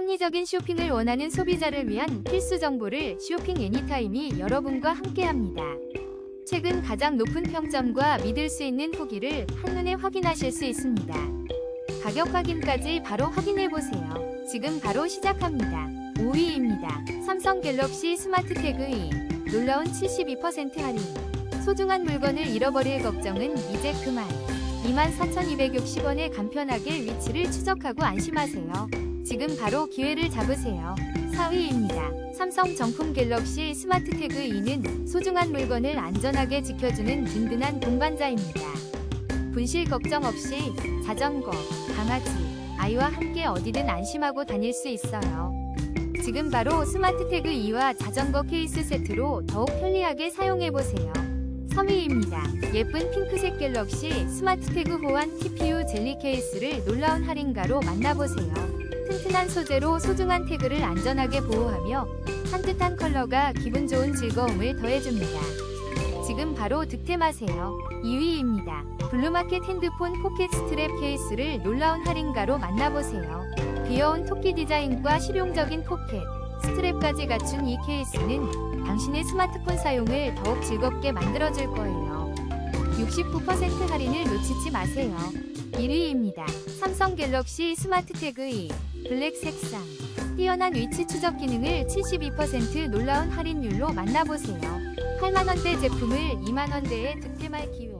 합리적인 쇼핑을 원하는 소비자를 위한 필수 정보를 쇼핑 애니타임이 여러분과 함께합니다. 최근 가장 높은 평점과 믿을 수 있는 후기를 한눈에 확인하실 수 있습니다. 가격 확인까지 바로 확인해 보세요. 지금 바로 시작합니다. 5위입니다. 삼성 갤럭시 스마트 태그 2 놀라운 72% 할인. 소중한 물건을 잃어버릴 걱정은 이제 그만. 24,260원에 간편하게 위치를 추적하고 안심하세요. 지금 바로 기회를 잡으세요. 4위입니다. 삼성 정품 갤럭시 스마트 태그 2는 소중한 물건을 안전하게 지켜주는 든든한 동반자입니다. 분실 걱정 없이 자전거, 강아지, 아이와 함께 어디든 안심하고 다닐 수 있어요. 지금 바로 스마트 태그 2와 자전거 케이스 세트로 더욱 편리하게 사용해보세요. 3위입니다. 예쁜 핑크색 갤럭시 스마트 태그 호환 TPU 젤리 케이스를 놀라운 할인가로 만나보세요. 튼튼한 소재로 소중한 태그를 안전하게 보호하며 산뜻한 컬러가 기분 좋은 즐거움을 더해줍니다. 지금 바로 득템하세요. 2위입니다. 블루마켓 핸드폰 포켓 스트랩 케이스를 놀라운 할인가로 만나보세요. 귀여운 토끼 디자인과 실용적인 포켓, 스트랩까지 갖춘 이 케이스는 당신의 스마트폰 사용을 더욱 즐겁게 만들어줄 거예요. 69% 할인을 놓치지 마세요. 1위입니다. 삼성 갤럭시 스마트 태그 2 블랙 색상 뛰어난 위치 추적 기능을 72% 놀라운 할인율로 만나보세요. 8만원대 제품을 2만원대에 득템할 기회